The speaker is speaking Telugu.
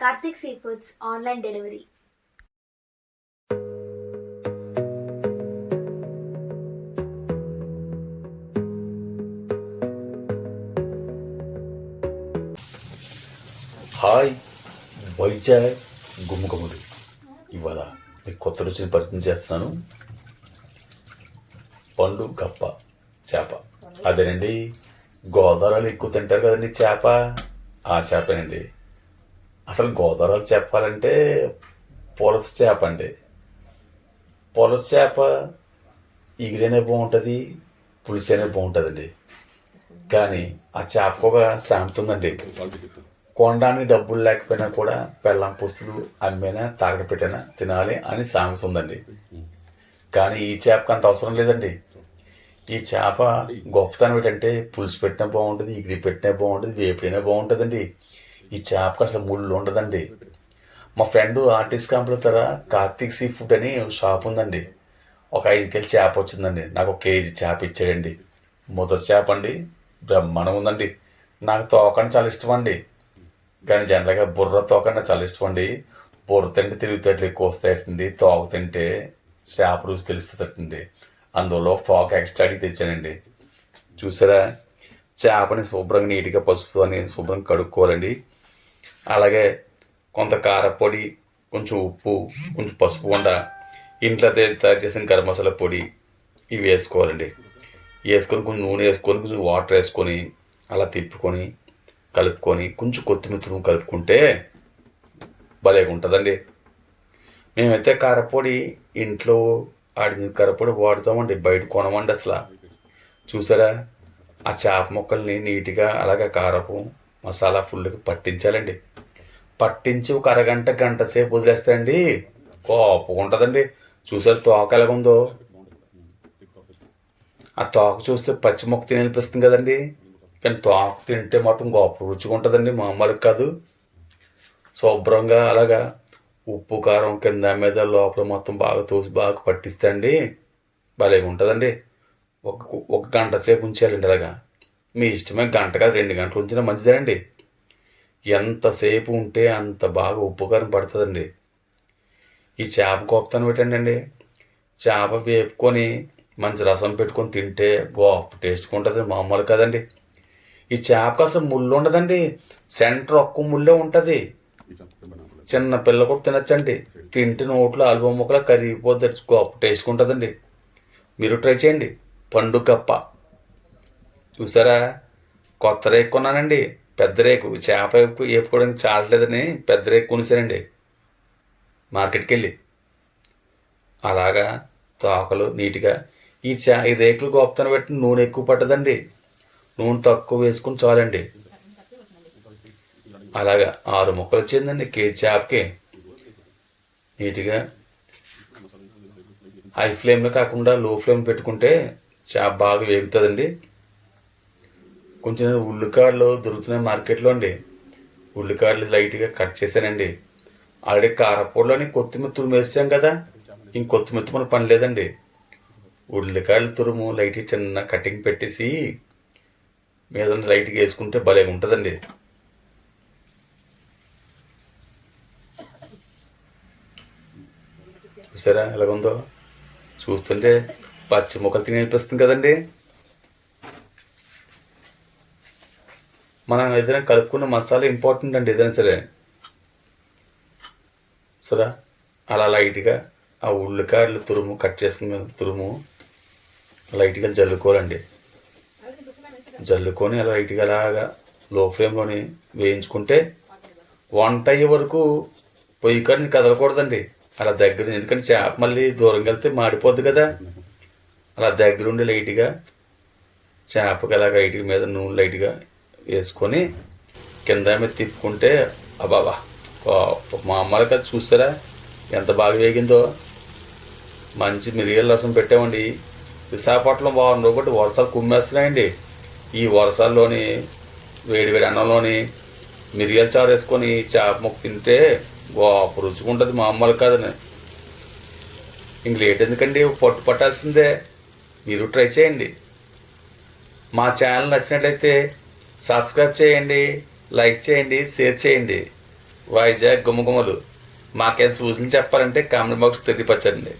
Karthik sea foods online delivery. Hi Vizag గుమ్మగుమ్మడి ఇవాళ మీకు కొత్త రుచిని పరిచయం చేస్తున్నాను. పండు గప్ప చేప. అదేనండి గోదావరిలో ఎక్కువ తింటారు కదండి చేప? ఆ చేపనండి. అసలు గోదావరి చెప్పాలంటే పులస చేప అండి పులస చేప ఎగిరేనే బాగుంటుంది పులిసేనే బాగుంటుందండి. కానీ ఆ చేపకు ఒక సామెత ఉందండి. కొనడానికి డబ్బులు లేకపోయినా కూడా పెళ్ళం పుస్తులు అమ్మినా తాగడ పెట్టినా తినాలి అని సామెత ఉందండి. కానీ ఈ చేపకు అంత అవసరం లేదండి. ఈ చేప గొప్పతనం ఏంటంటే పులుసు పెట్టినా బాగుంటుంది ఇగిరి పెట్టినా బాగుంటుంది వేపినా బాగుంటుందండి. ఈ చేపకు అసలు ముళ్ళు ఉండదండి. మా ఫ్రెండ్ ఆర్టిస్ట్ కంపెనీ తర కార్తీక్ సీ ఫుడ్ అని ఒక షాప్ ఉందండి. ఒక ఐదు కేజీ చేప వచ్చిందండి. నాకు ఒక కేజీ చేప ఇచ్చాడండి. మొదటి చేప అండి. బ్రహ్మాండం ఉందండి. నాకు తోకని చాలా ఇష్టం అండి. కానీ జనరల్గా బుర్ర తోకన్నా చాలా ఇష్టం అండి. బుర్ర తింటే తిరుగుతాట్లు ఎక్కువ వస్తాయటండి. తోక తింటే చేప రుచి తెలుస్తుందటండి. అందులో తోక ఎక్స్ట్రా అడిగి తెచ్చానండి. చూసారా? చేపని శుభ్రంగా నీట్గా పసుపు అని శుభ్రంగా కడుక్కోవాలండి. అలాగే కొంత కారపొడి కొంచెం ఉప్పు కొంచెం పసుపు ఉండ ఇంట్లో తయారు తయారు చేసిన గరం మసాలా పొడి ఇవి వేసుకోవాలండి. వేసుకొని కొంచెం నూనె వేసుకొని కొంచెం వాటర్ వేసుకొని అలా తిప్పుకొని కలుపుకొని కొంచెం కొత్తిమీర కలుపుకుంటే భలేగా ఉంటుందండి. మేమైతే కారపొడి ఇంట్లో ఆడిన కారపొడి వాడుతామండి బయట కొనమండి అసలు. చూసారా? ఆ చేప ముక్కల్ని నీట్గా అలాగే కారపు మసాలా ఫుల్గా పట్టించాలండి. పట్టించి ఒక అరగంట గంట సేపు వదిలేస్తాయండి కోపం ఉంటుందండి. చూసారు తోక ఎలాగుందో. ఆ తోక చూస్తే పచ్చి మొక్క కదండి. కానీ తోక తింటే మాత్రం గొప్ప రుచిగా ఉంటుందండి. మామూలుగా కాదు. శుభ్రంగా అలాగా ఉప్పు కారం కింద మీద లోపల మొత్తం బాగా తోసి బాగా పట్టిస్తండి భలే ఉంటుందండి. ఒక ఒక గంట సేపు ఉంచేయాలండి అలాగా. మీ ఇష్టమే గంట కాదు రెండు గంటలు ఉంచినా మంచిదేనండి. ఎంతసేపు ఉంటే అంత బాగా ఉప్పుకారం పడుతుందండి. ఈ చేప గొప్పతనం ఏంటండి చేప వేపుకొని మంచి రసం పెట్టుకొని తింటే గొప్ప టేస్ట్ ఉంటుంది మామూలు కదండి. ఈ చేపకు అసలు ముళ్ళు ఉండదండి. సెంటర్ ఒక్క ముళ్ళే ఉంటుంది. చిన్న పిల్ల కూడా తినచ్చండి. తింటే నోట్లో ఆల్బమ్ ముక్కలా కరిగిపోద్ది గొప్ప టేస్ట్ ఉంటుందండి. మీరు ట్రై చేయండి. పండు కప్ప. చూసారా? కొత్త రేకు కొన్నానండి. పెద్ద రేకు చేప వేపు- వేపుకోవడానికి చాలలేదని పెద్ద రేకు కొనిసానండి. మార్కెట్కి వెళ్ళి అలాగా తోకలు నీట్గా ఈ చా ఈ రేకులు గోపుతాను పెట్టి నూనె ఎక్కువ పట్టదండి నూనె తక్కువ వేసుకుని చాలండి. అలాగా ఆరు ముక్కలు వచ్చిందండి కేజీ చేపకి. నీట్గా. హై ఫ్లేమ్లో కాకుండా లో ఫ్లేమ్ పెట్టుకుంటే చేప బాగా వేగుతుందండి. కొంచెం ఉల్లికాడలు దొరుకుతున్నాయి మార్కెట్లో అండి. ఉల్లికాడలు లైట్గా కట్ చేశానండి. ఆల్రెడీ కారపొడిలోని కొత్తిమీర తురుము వేసాం కదా ఇంక కొత్తిమీర తురుము పని లేదండి. ఉల్లికాయల తురుము లైట్గా చిన్న కటింగ్ పెట్టేసి మీద లైట్గా వేసుకుంటే భలే ఉంటుందండి. చూసారా ఎలాగుందో? చూస్తుంటే పచ్చి మొక్కలు తినేపిస్తుంది కదండి. మనం ఏదైనా కలుపుకున్న మసాలా ఇంపార్టెంట్ అండి ఏదైనా సరే. సరే? అలా లైట్గా ఆ ఉల్లికాయలు తురుము కట్ చేసుకున్న తురుము లైట్గా జల్లుకోవాలండి. జల్లుకొని అలా లైట్గా అలాగా లో ఫ్లేమ్లోని వేయించుకుంటే వంట అయ్యే వరకు పొయ్యి కాడిని కదలకూడదండి. అలా దగ్గర ఎందుకంటే చేప మళ్ళీ దూరంగా వెళ్తే మాడిపోద్ది కదా. అలా దగ్గరుండి లైట్గా చేపకి అలా లైట్గా మీద నూనె లైట్గా వేసుకొని కింద మీద తిప్పుకుంటే అబాబా కదా చూస్తారా? ఎంత బాగా వేగిందో. మంచి మిరియాల రసం పెట్టామండి. విశాఖపట్నం బాగుంది ఒకటి వర్షాలు కుమ్మేస్తున్నాయండి. ఈ వర్షాల్లోని వేడి వేడి అన్నంలోని మిరియాల చారు వేసుకొని చేప ముక్క తింటే గొప్ప రుచిగా ఉంటుంది మామూలు కాదని ఇంక లేట్ ఎందుకండి? పట్టు పట్టాల్సిందే. మీరు ట్రై చేయండి. మా ఛానల్ నచ్చినట్లయితే సబ్స్క్రైబ్ చేయండి లైక్ చేయండి షేర్ చేయండి. వైజాగ్ గుమ్మగుమ్మలు మాకేం సూచనలు చెప్పాలంటే కామెంట్ బాక్స్ తెలియపరచండి.